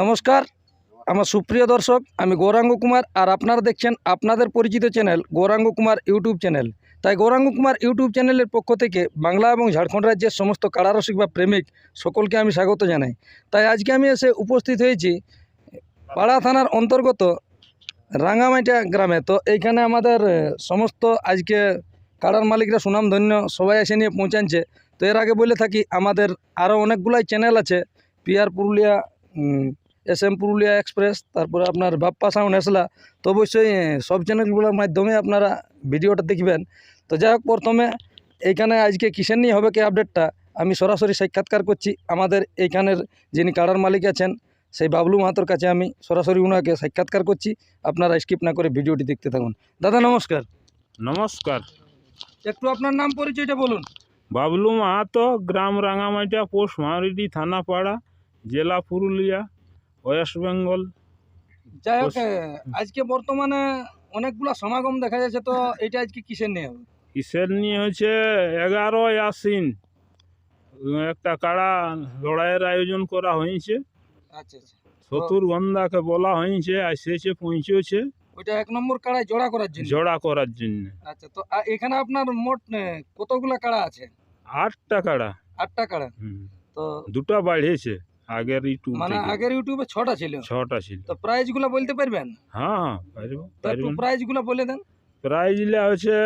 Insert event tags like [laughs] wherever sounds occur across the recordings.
নমস্কার, আমার সুপ্রিয় দর্শক, আমি গৌরাঙ্গ কুমার আর আপনারা দেখছেন আপনাদের পরিচিত channel Gouranga Kumar YouTube channel. তাই গৌরাঙ্গ কুমার ইউটিউব চ্যানেলের পক্ষ থেকে বাংলা এবং ঝাড়খণ্ড রাজ্যের সমস্ত কারারসিক বা প্রেমিক সকলকে আমি স্বাগত জানাই। তাই আজকে আমি এসে উপস্থিত হয়েছি পাড়া থানার অন্তর্গত রাঙামাইটা গ্রামে। তো এইখানে আমাদের সমস্ত আজকে কাড়ার মালিকরা সুনামধন্য সবাই এসে নিয়ে পৌঁছাচ্ছে তো এর আগে বলে থাকি, আমাদের আরও অনেকগুলাই চ্যানেল আছে। Peer Purulia S M Purulia express তারপরে আপনার বাপ্পা সাউন্ড এসলা তো অবশ্যই সব চ্যানেলগুলোর মাধ্যমে আপনারা ভিডিওটা দেখবেন। তো যাই হোক, প্রথমে এইখানে আজকে কিসের নিয়ে হবে কি আপডেটটা আমি সরাসরি সাক্ষাৎকার করছি আমাদের এইখানের যিনি কাড়ার মালিক আছেন, সেই বাবলু মাহাতোর কাছে আমি সরাসরি ওনাকে সাক্ষাৎকার করছি। আপনারা স্কিপ না করে ভিডিওটি দেখতে থাকুন। দাদা, নমস্কার। নমস্কার। একটু আপনার নাম পরিচয়টা বলুন। বাবলু মাহাতো গ্রাম রাঙামাটিয়া পোস্ট মারিডি থানাপাড়া জেলা পুরুলিয়া ওয়েস্ট বেঙ্গল। যাই হোক আজকে বর্তমানে অনেকগুলা সমাগম দেখা যাচ্ছে তো এটা আজকে কিসের নিয়ে হবে? কিসের নিয়ে হচ্ছে এগারোই আশ্বিন। একটা কাড়া লড়াইয়ের আয়োজন করা হয়েছে। আচ্ছা আচ্ছা। শত্রুর গন্ধাকে বলা হয়েছে আসেছে পৌঁছেছে। ওইটা এক নম্বর কাড়ায় জোড়া করার জন্য? জোড়া করার জন্য। আচ্ছা তো এখানে আপনার মোট কতগুলা কাড়া আছে? আটটা কাড়া। আটটা কাড়া? তো দুটা বাড়িয়েছে আগের ইটু মানে আগের ইউটিউবে ছটা ছিল? ছটা ছিল। তো প্রাইজগুলা বলতে পারবেন? হ্যাঁ হ্যাঁ পারব তো প্রাইজগুলা বলে দেন। হচ্ছে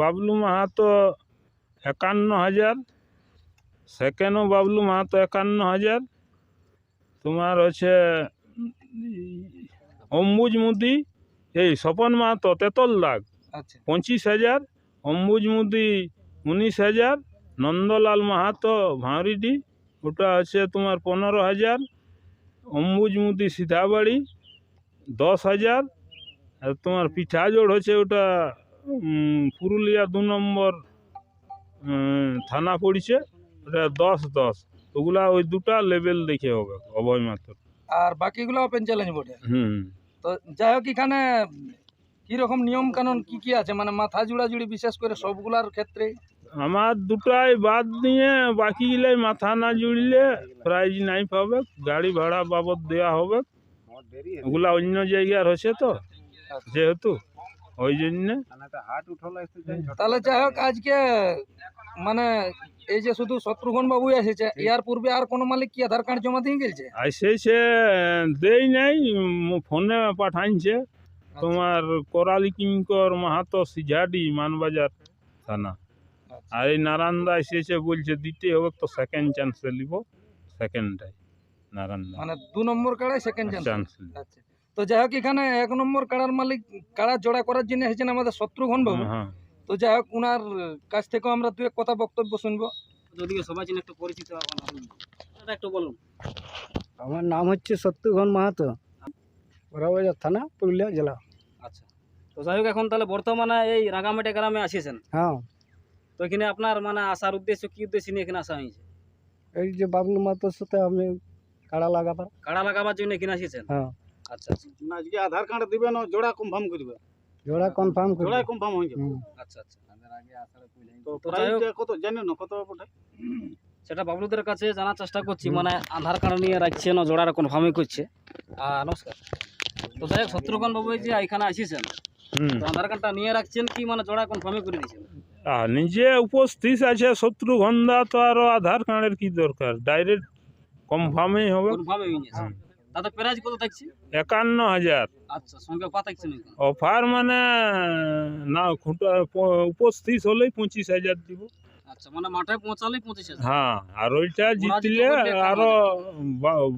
বাবলু মাহাতো একান্ন হাজার সেকেন্ডও বাবলু মাহাতো একান্ন হাজার। তোমার হচ্ছে অম্বুজ মুদি এই স্বপন মাহাতো তেতল দাগ। আচ্ছা। পঁচিশ হাজার অম্বুজ মুদি উনিশ হাজার নন্দলাল মাহাতো ভাঁড়িডি ওটা হচ্ছে তোমার পনেরো হাজার অম্বুজ মুদি সিধাবাড়ি দশ হাজার আর তোমার পিঠা জোড় হচ্ছে ওটা পুরুলিয়া দু নম্বর থানা পড়ছে ওটা দশ দশ। ওগুলা ওই দুটা লেভেল দেখে হবে অভয় মাত্র আর বাকিগুলো ওপেন চ্যালেঞ্জ বটে হুম। তো যাই হোক এখানে কীরকম নিয়মকানুন নিয়ম কানুন, কি কি আছে? মানে মাথা জুড়া জুড়ি বিশেষ করে সবগুলার ক্ষেত্রে? আমার দুটাই বাদ দিয়ে বাকিগুলাই মাথা না জুড়লে প্রাইজ নাই পাবে, গাড়ি ভাড়া বাবদ দেওয়া হবে। ওগুলা অন্য জায়গার হয়েছে তো, যেহেতু। ওই জন্যে। তাহলে যাই হোক আজকে মানে এই যে শুধু শত্রুঘ্ন বাবু এসেছে ইয়ার পূর্বে আর কোনো মালিক কি আধার কার্ড জমা দিয়ে গেছে আসেছে দেই নাই ফোনে পাঠাইছে তোমার করালি কিঙ্কর মাহাতো সিঝাডি মানবাজার থানা। আর এই নারায়ণদা এসেছে বলছে দিতে হবে তো সেকেন্ড চান্সে নিব সেকেন্ডটাই নারায়ণদা। মানে দু নম্বর কাড়ায় সেকেন্ড চান্স চান্স আচ্ছা। তো যাই হোক এখানে এক নম্বর কাড়ার মালিক কাড়া জোড়া করার জন্য এসেছেন আমাদের শত্রুঘ্ন বাবু। হ্যাঁ তো যাই হোক ওনার কাছ থেকেও আমরা দু এক কথা বক্তব্য শুনব। যদিও সবাই চিনে একটু পরিচিত একটু বলুন। আমার নাম হচ্ছে সত্যঘন মাহাতো। বড়বাজার থানা পুরুলিয়া জেলা। আচ্ছা। তো যাই হোক এখন তাহলে বর্তমানে এই রাঙামাটি গ্রামে আসিয়েছেন হ্যাঁ। তো এখানে আপনার মানে আসার উদ্দেশ্য কি উদ্দেশ্য নিয়ে এখানে আসা হয়েছে? এই যে বাবলু মাহাতোর সাথে আমি কাড়া লাগাবার। কাড়া লাগাবার জন্য এখানে আসিয়েছেন হ্যাঁ। আচ্ছা আচ্ছা। আজকে আধার কার্ড দিবেন ও জোড়া কনফার্ম করবে। জোড়া কনফার্ম করি জোড়াই কনফার্ম হয়ে যাবে। আচ্ছা আচ্ছা। হোক। প্রাইসটা কত জানেন না কত বটে সেটা বাবলুদের কাছে জানার চেষ্টা করছি মানে আধার কার্ড নিয়ে রাখছেন ও জোড়াটা কনফার্মই করছে। নমস্কার। তো যাই হোক শত্রুঘ্ন বাবু যে এখানে আসিয়েছেন হুম। আধার কার্ডটা নিয়ে রাখছেন কি মানে জোড়া কনফার্মই করে দিয়েছেন? আর নিজে উপস্থিত আছে শত্রুঘ্নদা তো আরও আধার কার্ডের কি দরকার? ডাইরেক্ট কনফার্মই হবে। কনফার্মই হয়ে হুম। তাতে প্রাইজ কত থাকছে? একান্ন হাজার। আচ্ছা সঙ্গে থাকছেন এখানে অফার মানে না খুঁটা উপস্থিত হলেই পঁচিশ হাজার দিব। আচ্ছা মানে মাঠে পৌঁছালেই পঁচিশ হাজার। হ্যাঁ আর ওইটা জিতলে আরও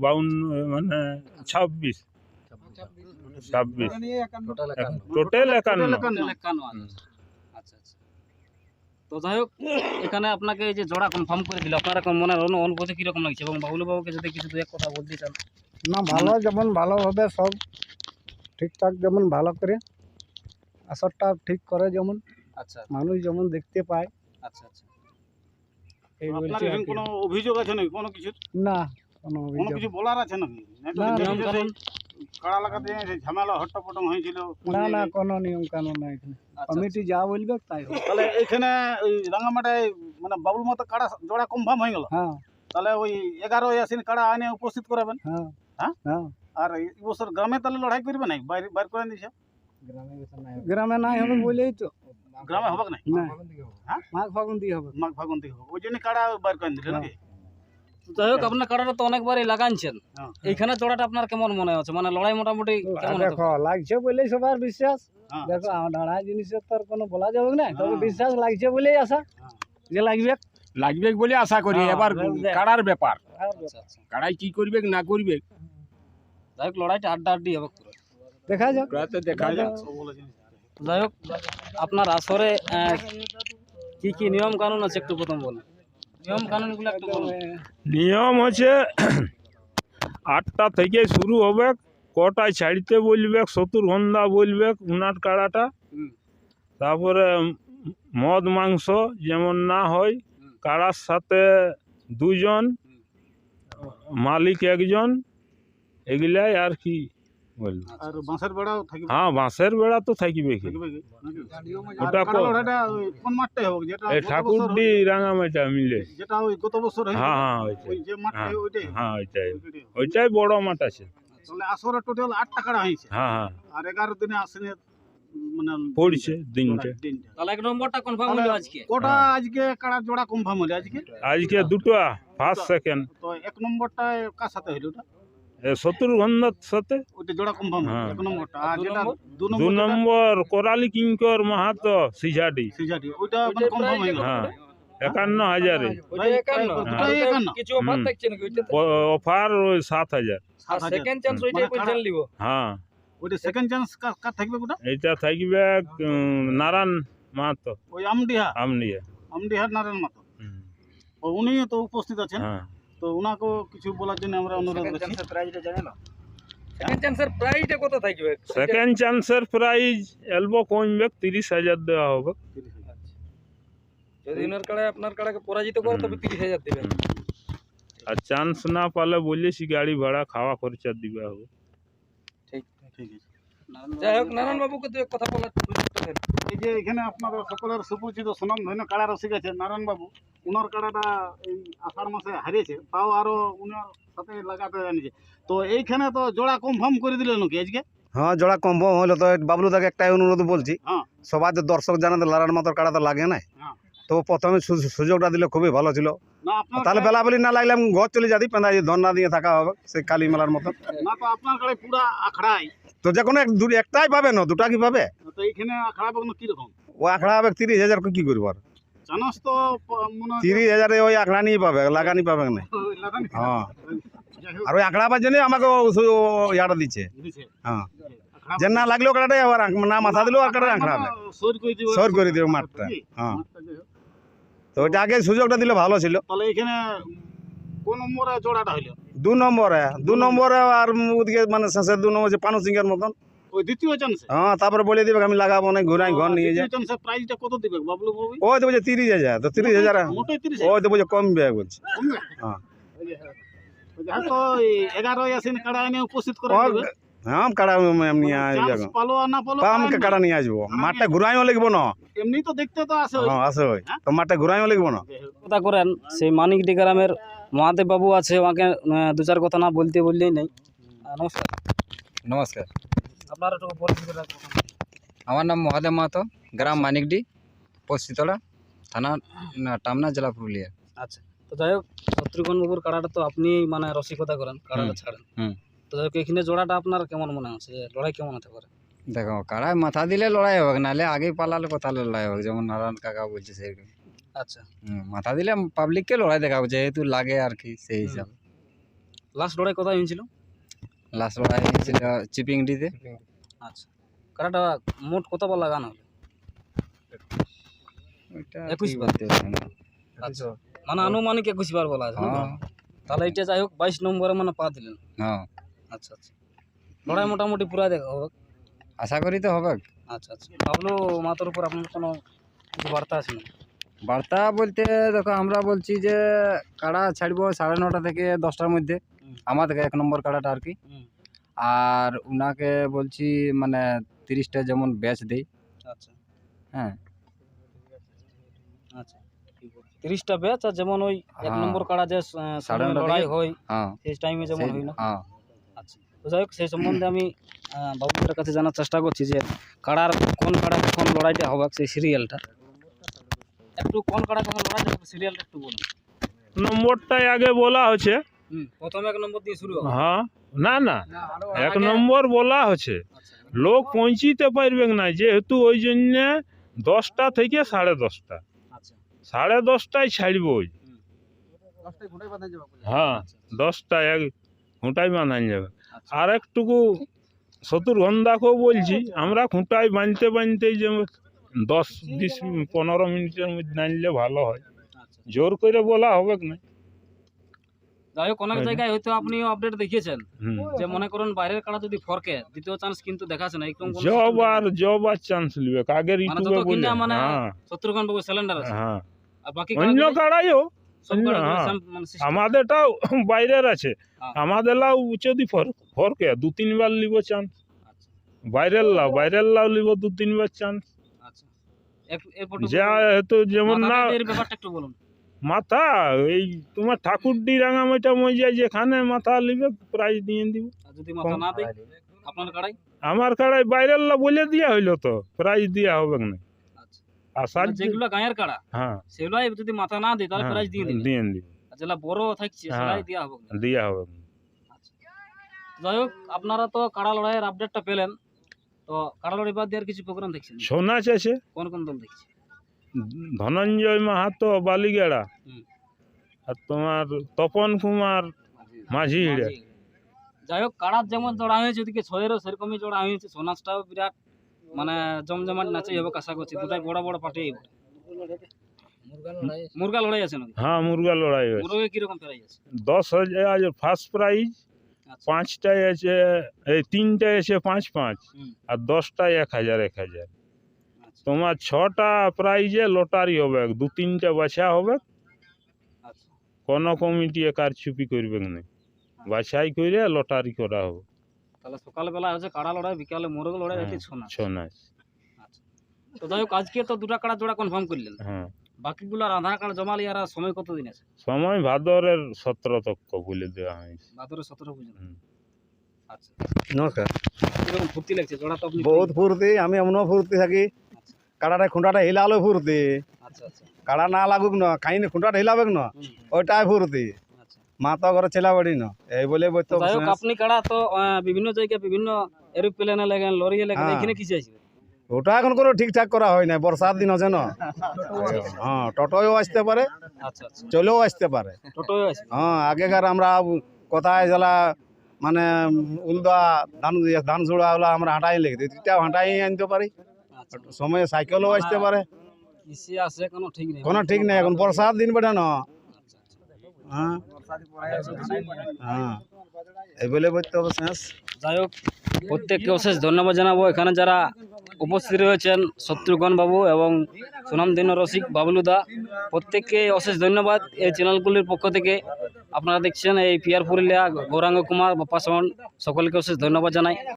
বাউন্ন মানে ছাব্বিশ। ছাব্বিশ। টোটাল একান্ন। টোটাল একান্ন আচ্ছা। তো যাই হোক এখানে আপনাকে এই যে জোড়া কনফার্ম করে দিল আপনার এখন মনে অনু- অনুভূতি কীরকম লাগছে? এবং বাবুল বাবুকে যদি কিছু দু এক কথা বলতে চান। না ভালো যেমন ভালোভাবে সব ঠিকঠাক যেমন ভালো করে আসরটা ঠিক করে যেমন আচ্ছা। মানুষ যেমন দেখতে পায়। আচ্ছা আচ্ছা। কোনো অভিযোগ আছে নাকি? কোনো কিছু না কোনো কোনো অভিযোগ। কিছু বলার আছে নাকি? নাকি না, কাড়া লাগাতে ঝামেলা হট্টপটং হয়েছিল। না না কোনো নিয়ম কানুন নাই আচ্ছা, কমিটি যা বলবে তাই তাহলে এইখানে ওই রাঙামাটায় মানে বাবুর মতো কাড়া জোড়া কনফার্ম হয়ে গেল? হ্যাঁ। তাহলে ওই এগারো আসিন কাড়া আনে উপস্থিত করাবেন? হ্যাঁ। হ্যাঁ? হ্যাঁ। আর এই বছর গ্রামে তাহলে লড়াই করবে নাই? বাইরে বাইর করে দিছে? গ্রামে নাই হবে। বলেই তো। গ্রামে হবে না না হ্যাঁ? মাঘ ফাগুন দিয়ে হবে। মাঘ ফাগুন থেকে হবে। ওই জন্য কাড়া বাইর করে দিলে নাকি? যাই হোক আপনার কাড়াটা তো অনেকবারই লাগানছেন। হ্যাঁ। এইখানে জোড়াটা আপনার কেমন মনে হচ্ছে? মানে লড়াই মোটামুটি কেমন দেখো লাগছে বলেই সবার বিশ্বাস। হ্যাঁ। দেখো আমার জিনিসের তো আর কোনো বলা যাবে না তবে হ্যাঁ। বিশ্বাস লাগছে বলেই আশা। হ্যাঁ। যে লাগবে। লাগবে বলে আশা করি হ্যাঁ, এবার কাড়ার ব্যাপার। আচ্ছা আচ্ছা। কাড়াই কি করবে না করবে? যাই হোক লড়াইটা আড্ডা আড্ডি হবে। দেখা যাক। দেখা যাক। যাই হোক আপনার আসরে কি কি নিয়ম কানুন আছে একটু প্রথম বলুন। নিয়ম হচ্ছে আটটা থেকে শুরু হবে কটায় ছাড়িতে বলবে সত্তর ঘণ্টা বলবে উনার কাড়াটা। তারপরে মদ মাংস যেমন না হয়। কাড়ার সাথে দুজন মালিক একজন এগুলাই আর কি। আর বাঁশের বেড়াও থাকবে হ্যাঁ বাঁশের বেড়া তো থাকবে কি ওটা কোন মাঠটাই হোক যেটা ঠাকুরডি রাঙামাটা মিলে যেটা ওই গত বছর হ্যাঁ হ্যাঁ ওইটাই ওই যে মাঠটা। ওইটাই হ্যাঁ ওইটাই ওইটাই। ওইটাই বড় মাঠ আছে তাহলে আসরে টোটাল আটটা কাড়া হয়েছে হ্যাঁ হ্যাঁ আর এগারো দিনে আসেনে মানে পড়ছে দিনটা তাহলে এক নম্বরটা কনফার্ম হলো আজকে কটা। আজকে কাড়া জোড়া কনফার্ম হলো আজকে আজকে দুটো ফার্স্ট সেকেন্ড তো এক নম্বরটা কার সাথে হইল ওটা সত্তর সাথে? ওটা জোড়া কনফার্ম হ্যাঁ। দু নম্বর? করালি কিঙ্কর মাহাতো কনফার্ম হয়ে গেল। হ্যাঁ। একান্ন হাজারে। অফার ওই সাত হাজার। ওইটাই মানে হ্যাঁ। ওইটা সেকেন্ড চান্স কার থাকবে এটা থাকবে নারায়ণ মাহাতো। ওই আমডিহা। আমডিহার নারায়ণ মাতো উনি তো উপস্থিত আছেন। হ্যাঁ। তো ওনাকেও কিছু বলার জন্য আমরা অনুরোধ করছি। সেকেন্ড চান্সের প্রাইসটা কত থাকবে? সেকেন্ড চান্সের প্রাইজ এলবো কমবে তিরিশ হাজার দেওয়া হবে। যদি ওনার কাড়ায় আপনার কাড়াকে পরাজিত করে তবে তিরিশ হাজার দেবেন। আর চান্স না পালে বলেছি গাড়ি ভাড়া খাওয়া খরচা দিবে। হবে ঠিক আছে। যাই হোক নারায়ণ বাবুকে দু এক কথা বলার দেন এই যে এখানে আপনাদের সকলের সুপরিচিত সুনাম ধন্য কাড়া রসিক আছে নারায়ণ বাবু। উনার কাড়াটা এই আষাঢ় মাসে হারিয়েছে তাও আরও উনার সাথে লাগাতে জানিয়েছে। তো এইখানে তো জোড়া কনফার্ম করে দিলেন নাকি আজকে? হ্যাঁ জোড়া কনফার্ম হলো তো বাবলু দাকে একটাই অনুরোধ বলছি। হ্যাঁ। সবাই তো দর্শক জানাতে লারার মতো কাড়া তো লাগে নাই। হ্যাঁ। তো প্রথমে সুযোগটা দিলে খুবই ভালো ছিল। তাহলে বেলা বেলি না লাগলে আমি ঘর চলে যাতি পেঁদা ধর্না দিয়ে থাকা হবে সেই কালী মেলার মতো না তো তো যে কোনো এক একটাই পাবে না দুটা কি পাবে? তো এইখানে আখড়া বাগানো কীরকম? ও আখড়া হবে তিরিশ হাজার কি করব আর? জানাস তো মনে হয় তিরিশ হাজারে ওই আখড়া নিয়ে পাবে লাগানি পাবে না। [laughs] লাগানি? হ্যাঁ। আর ওই আখড়া পাওয়ার জন্য আমাকে ইয়াটা দিচ্ছে। হ্যাঁ। আখড়া যে না লাগলেও কাটাটাই আবার না মাথা দিলেও আর কাটা মানে সর করে দিবে মাঠটা। হ্যাঁ। তো ওইটা আগে সুযোগটা দিলে ভালো ছিল। তাহলে এখানে কোন নম্বরে জোড়াটা হইল? দু নম্বরে দু নম্বরে আর ওদিকে মানে শেষে দু নম্বর যে পানু সিংহের মতন। ওই দ্বিতীয় চান্সে হ্যাঁ তারপরে বলে দিবে আমি লাগাবো না ঘুরাই ঘর নিয়ে চান্সে প্রাইসটা কত দিবে বাবলু বাবু ওই তো বলছে তিরিশ হাজার তো তিরিশ হাজার মোটেই তিরিশ ওই তো বলছে কমবে বলছে। হ্যাঁ। আসেন কাড়া এনে উপস্থিত করে হ্যাঁ কাড়া এমনি চান্স পালো আর না পালো আমি কাড়া নিয়ে আসব। মাঠটা ঘুরাইও না। এমনি তো দেখতে তো আসে ওই। হ্যাঁ আসে ওই। তো মাঠটা ঘুরাইও না। কথা করেন সেই মানিকডি গ্রামের মহাদেব বাবু আছে ওকে দু চার কথা না বলতে বললেই নেই। নমস্কার। নমস্কার। আপনার একটু পরিচিত আমার নাম মহাদেব মাহাতো গ্রাম মানিকডি পশ্চিতলা থানা টামনা জেলা পুরুলিয়া। আচ্ছা তো যাই হোক শত্রুঘ্ন বাবুর কাড়াটা তো আপনি মানে রসিকতা করেন কাড়াটা ছাড়েন। তো যাই হোক এখানে জোড়াটা আপনার কেমন মনে হচ্ছে? যে লড়াই কেমন হতে পারে? দেখো কাড়ায় মাথা দিলে লড়াই হবে নাহলে আগে পালালে কথা লড়াই হবে যেমন নারায়ণ কাকা বলছে সেরকম আচ্ছা। মাথা দিলে পাবলিককে লড়াই দেখাবো যেহেতু লাগে আর কি সেই হিসাবে। লাস্ট লড়াই কোথায় হয়েছিল? লাস্ট লড়াই হয়েছিল চিপিংডিতে আচ্ছা। কাড়াটা মোট কতবার লাগানো হলো? একুশ বার। আচ্ছা। মানে আনুমানিক একুশ বার বলা আছে হ্যাঁ। তাহলে এটা যাই হোক বাইশ নম্বরে মানে পা দিলেন। হ্যাঁ। আচ্ছা আচ্ছা। লড়াই মোটামুটি পুরা দেখা হবে। আশা করি তো হবে। আচ্ছা আচ্ছা। বাবলু মাতার উপর আপনার কোনো কিছু বার্তা আছে না বার্তা বলতে দেখো আমরা বলছি যে কাড়া ছাড়বো সাড়ে নটা থেকে দশটার মধ্যে। আমার এক নম্বর কাড়াটা আর কি। আর ওনাকে বলছি মানে তিরিশটা যেমন ব্যাচ দেই। আচ্ছা। হ্যাঁ। আচ্ছা তিরিশটা ব্যাচ আর যেমন ওই এক হ্যাঁ। নম্বর কাড়া যে লড়াই হয় হ্যাঁ। সেই টাইমে যেমন হয় না? হ্যাঁ। আচ্ছা। তো যাই হোক সেই সম্বন্ধে আমি বাবুদের কাছে জানার চেষ্টা করছি যে কাড়ার কোন কাড়া কখন লড়াইটা হবে সেই সিরিয়ালটা একটু কোন কাড়া কখন লড়াই হবে সিরিয়ালটা একটু বলুন। নম্বরটাই আগে বলা হচ্ছে হুম প্রথম এক নম্বর দিয়ে শুরু হ্যাঁ না না। এক নম্বর বলা হচ্ছে। আচ্ছা লোক পৌঁছিতে পারবে না যেহেতু ওই জন্যে দশটা থেকে সাড়ে দশটা। আচ্ছা। সাড়ে দশটায় ছাড়ব ওই। হ্যাঁ দশটায় এক খুঁটাই বাঁধান যাবে। আচ্ছা। আর একটুকু শত্রুঘন্ধাকেও বলছি আমরা খুঁটাই বাঁধতে বাঁধতে যে দশ বিশ পনেরো মিনিটের মধ্যে আনলে ভালো হয়। আচ্ছা জোর করে বলা হবে না? যাই হোক অনেক। জায়গায় হয়তো আপনিও আপডেট দেখিয়েছেন। যে মনে করুন বাইরের কাড়া যদি ফরকে দ্বিতীয় চান্স কিন্তু না এরকম জব আর জব আর চান্স লিবে মানে ইউটিউবে বলে মানে হ্যাঁ। শত্রুঘ্ন বাবু সিলিন্ডার আছে। হ্যাঁ। আর বাকি অন্য কাড়াইও same মানে system। আমাদেরটাও বাইরের আছে। হ্যাঁ। আমাদের লাও যদি ফর ফরকে দু তিনবার লিব চান্স আচ্ছা। বাইরের লাও বাইরের লাও লিব দু তিনবার চান্স আচ্ছা। যা যেমন না ব্যাপারটা একটু বলুন। মাথা এই তোমার ঠাকুরডি রাঙামাইটা মজিয়া যেখানে মাথা লিবে প্রাইজ দিয়ে দিব আর যদি মাথা না দেয় আপনার কাড়াই? আমার কাড়াই বাইরের লা বলে দিয়া হইল তো প্রাইজ দিয়া হবে না। আচ্ছা। মানে যেগুলো গায়ের কাড়া হ্যাঁ। যদি মাথা না দেয় তাহলে হ্যাঁ, প্রাইজ দিয়ে দিন দিয়ে দিব। আর যেগুলা বড় থাকছে হ্যাঁ। হবে না। দিয়া হবে আচ্ছা। যাই হোক আপনারা তো কাড়া লড়াইয়ের আপডেটটা পেলেন তো কাড়া লড়াই বাদ দিয়ে আর কিছু প্রোগ্রাম দেখছেন? নাচ আছে কোন কোন দল দেখছে? ধনঞ্জয় মাহাতো বালিগেড়া। আর তোমার তপন কুমার মাঝি যাই হোক কাড়ার যেমন জোড়া হয়েছে ওদিকে ছয়েরও সেরকমই জোড়া হয়েছে সোনাসটাও বিরাট মানে জমজমাট নাচে হবে আশা করছি। দুটাই বড় বড় পার্টি মুরগা লড়াই আছে। নাকি? হ্যাঁ মুরগা লড়াই হয়েছে। মুরগে কীরকম প্রাইজ আছে? দশ হাজার ফার্স্ট প্রাইজ আচ্ছা। পাঁচটায় আছে এই তিনটায় আছে পাঁচ পাঁচ আর দশটায় এক হাজার এক হাজার। তোমার ছটা প্রাইজে লটারি হবে দু তিনটা বাছা হবে। আচ্ছা। কোনো কমিটি কার ছুপি করবে না। বাছাই করে লটারি করা হবে। তাহলে সকালবেলা হচ্ছে কাড়া লড়াই বিকালে মোরগ লড়াই রাতে ছোনা ছৌ নাচ। আচ্ছা। তো যাই হোক আজকে তো দুটা কাড়া জোড়া কনফার্ম করলেন। হ্যাঁ। বাকিগুলো আর আধার কার্ড জমা লিয়ার আর সময় কতদিন আছে? সময় ভাদরের সতেরো তক্ক বলে দেওয়া হয়েছে। ভাদরে সতেরো পর্যন্ত আচ্ছা। নমস্কার। কীরকম ফুর্তি লাগছে? জোড়া তো আপনি বহুত ফুর্তি আমি এমনও ফুর্তি থাকি। কাড়াটা খুঁটাটা হিলালো ফুর্তি। আচ্ছা আচ্ছা। কাড়া না লাগুক না খাইনি খুঁটাটা হিলাবেক না ওইটাই ফুর্তি। আচ্ছা। মা তো ঘরে ছেলা বাড়ি না এই বলে বলতে আপনি কাড়া তো বিভিন্ন জায়গায় বিভিন্ন এরোপ্লেনে লাগেন লরিয়ে লাগেন হ্যাঁ। এখানে কি চাইছে ওটা এখন কোনো ঠিকঠাক করা হয় না বর্ষার দিন আছে না। হ্যাঁ টোটোও আসতে পারে চলেও আসতে পারে। হ্যাঁ আগেকার আমরা কোথায় জেলা মানে উলদা ধান ধান ঝুড়া ওগুলো আমরা হাঁটাই লেগে এটাও হাঁটাই আনতে পারি। সময়ে সাইকেলও আসতে পারে। কিসে আসে কোনো ঠিক নেই। কোনো ঠিক নেই এখন বর্ষার দিন বেটা না। হ্যাঁ? হ্যাঁ। এই বলে বলতে হবে শেষ। যাই হোক প্রত্যেককে অশেষ ধন্যবাদ জানাব। এখানে যারা উপস্থিত রয়েছেন শত্রুঘ্ন বাবু এবং সুনামদিন রসিক বাবলুদা প্রত্যেককে অশেষ ধন্যবাদ এই চ্যানেলগুলির পক্ষ থেকে। আপনারা দেখছেন এই পিয়ার পুরুলিয়া গৌরাঙ্গ কুমার বাপ্পা সকলকে অশেষ ধন্যবাদ জানাই।